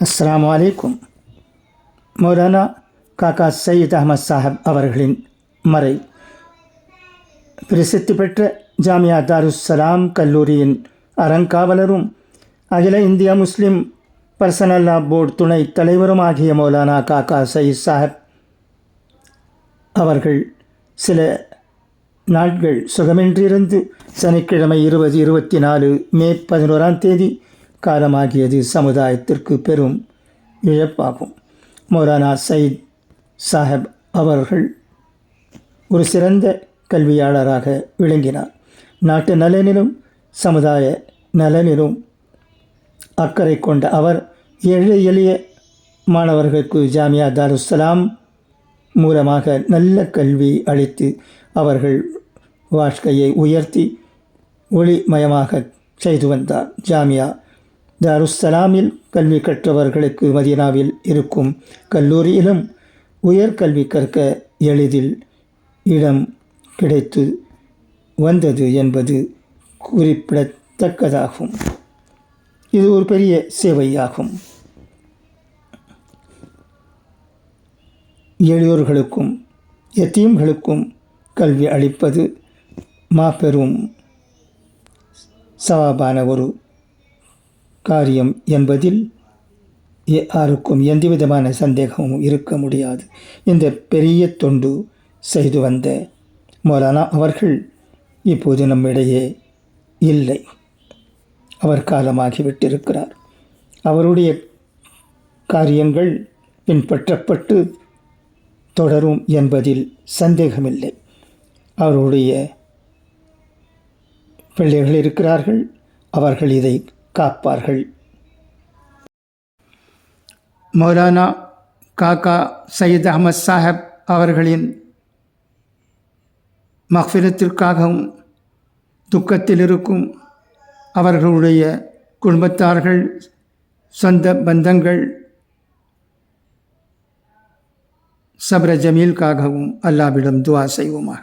அஸ்லாம் அலைக்கும். மௌலானா காக்கா சையீத் அஹமத் சாஹப் அவர்களின் மறை. பிரசித்தி பெற்ற ஜாமியா தாருஸ்ஸலாம் கல்லூரியின் அறங்காவலரும் அகில இந்திய முஸ்லிம் பர்சனல் லா போர்டு துணை தலைவரும் ஆகிய மௌலானா காக்கா சயீத் சாஹப் அவர்கள் சில நாட்கள் சுகமின்றிருந்து சனிக்கிழமை இருபது இருபத்தி நாலு மே பதினோராம் தேதி காலமாகியது சமுதாயத்திற்கு பெரும் இழப்பாகும். மௌரானா சயித் சாஹப் அவர்கள் ஒரு சிறந்த கல்வியாளராக விளங்கினார். நாட்டு நலனிலும் சமுதாய நலனிலும் அக்கறை கொண்ட அவர் ஏழை எளிய மாணவர்களுக்கு ஜாமியா தாருசலாம் மூலமாக நல்ல கல்வி அளித்து அவர்கள் வாழ்க்கையை உயர்த்தி ஒளிமயமாக செய்து வந்தார். ஜாமியா தாருஸ்ஸலாமில் கல்வி கற்றவர்களுக்கு மதினாவில் இருக்கும் கல்லூரியிலும் உயர்கல்வி கற்க எளிதில் இடம் கிடைத்து வந்தது என்பது குறிப்பிடத்தக்கதாகும். இது ஒரு பெரிய சேவையாகும். எளியோர்களுக்கும் எத்தீம்களுக்கும் கல்வி அளிப்பது மாபெரும் சவாபான ஒரு காரியம் என்பதில் யாருக்கும் எந்தவிதமான சந்தேகமும் இருக்க முடியாது. இந்த பெரிய தொண்டு செய்து வந்த மௌலானா அவர்கள் இப்போது நம்மிடையே இல்லை. அவர் காலமாகிவிட்டிருக்கிறார் அவருடைய காரியங்கள் பின்பற்றப்பட்டு தொடரும் என்பதில் சந்தேகமில்லை. அவருடைய பிள்ளைகள் இருக்கிறார்கள். அவர்கள் இதை காப்பார்கள். மௌலானா காக்கா சையத் அகமது சாஹப் அவர்களின் மஃபிரத்திற்காகவும் துக்கத்தில் இருக்கும் அவர்களுடைய குடும்பத்தார்கள் சொந்த பந்தங்கள் சப்ர ஜமீலுக்காகவும் அல்லாவிடம் துவா செய்வோமாக.